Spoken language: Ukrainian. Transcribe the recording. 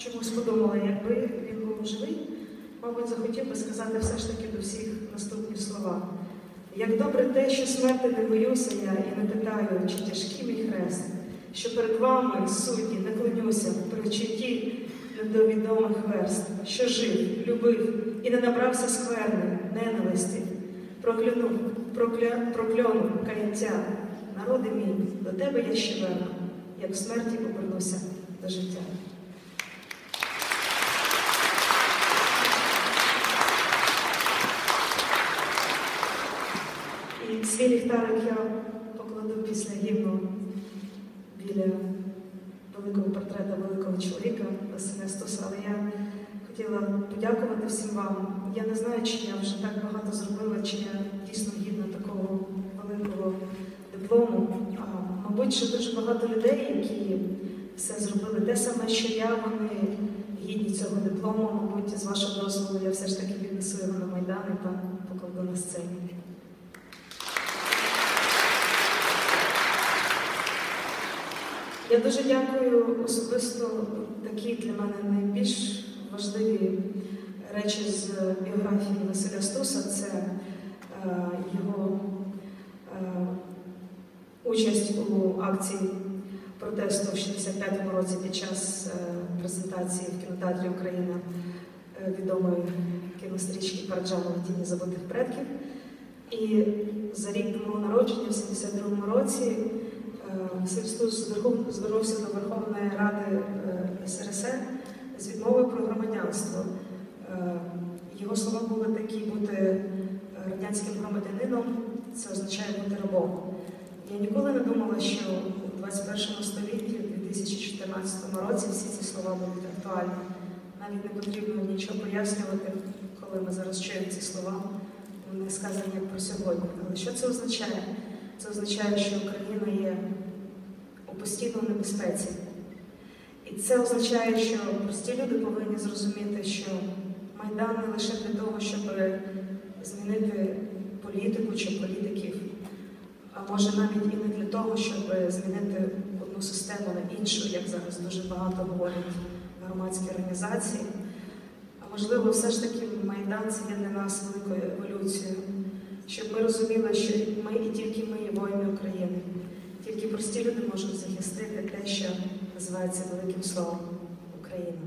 чомусь подумала, якби він був живий, мабуть, захотів би сказати все ж таки до всіх наступні слова. Як добре те, що смерти не боюся я і не питаю, чи тяжкий мій хрест, що перед вами, судді, не клонюся в причутті до верст, що жив, любив і не набрався скверни, ненависті, прокляну, прокля, прокльону, каяття, народи мій, до тебе я ще верну, як в смерті повернуся до життя. І свій ліхтарик я покладу після гімну біля великого портрета великого чоловіка Василя Стуса. Але я хотіла подякувати всім вам. Я не знаю, чи я вже так багато зробила, чи я дійсно гідна такого великого диплому. А, мабуть, що дуже багато людей, які все зробили те саме, що я, вони гідні цього диплому. Мабуть, з вашого дозволу я все ж таки віднесу його на Майдан і покладу на сцені. Я дуже дякую особисто такі для мене найбільш важливі речі з біографії Василя Стуса. Це е, його е, участь у акції протесту в 65-му році під час е, презентації в кінотеатрі Україна е, відомої кінострічки Параджанова Тіні забутих предків. І за рік до мого народження, в 72-му році, Василь Стус звернувся до Верховної Ради е, СРСР з відмовою про громадянство. Е, Його слова були такі бути радянським громадянином, це означає бути рабом. Я ніколи не думала, що у 21 столітті, у 2014 році, всі ці слова будуть актуальні. Навіть не потрібно нічого пояснювати, коли ми зараз чуємо ці слова. Вони сказані про сьогодні. Але що це означає? Це означає, що Україна є у постійному небезпеці. І це означає, що прості люди повинні зрозуміти, що Майдан не лише для того, щоб змінити політику чи політиків, а може навіть і не для того, щоб змінити одну систему на іншу, як зараз дуже багато говорять громадські організації. А можливо, все ж таки Майдан це є для нас великою еволюцією, щоб ми розуміли, що ми і тільки ми є воїни України. Тільки прості люди можуть захистити те, що називається великим словом Україна.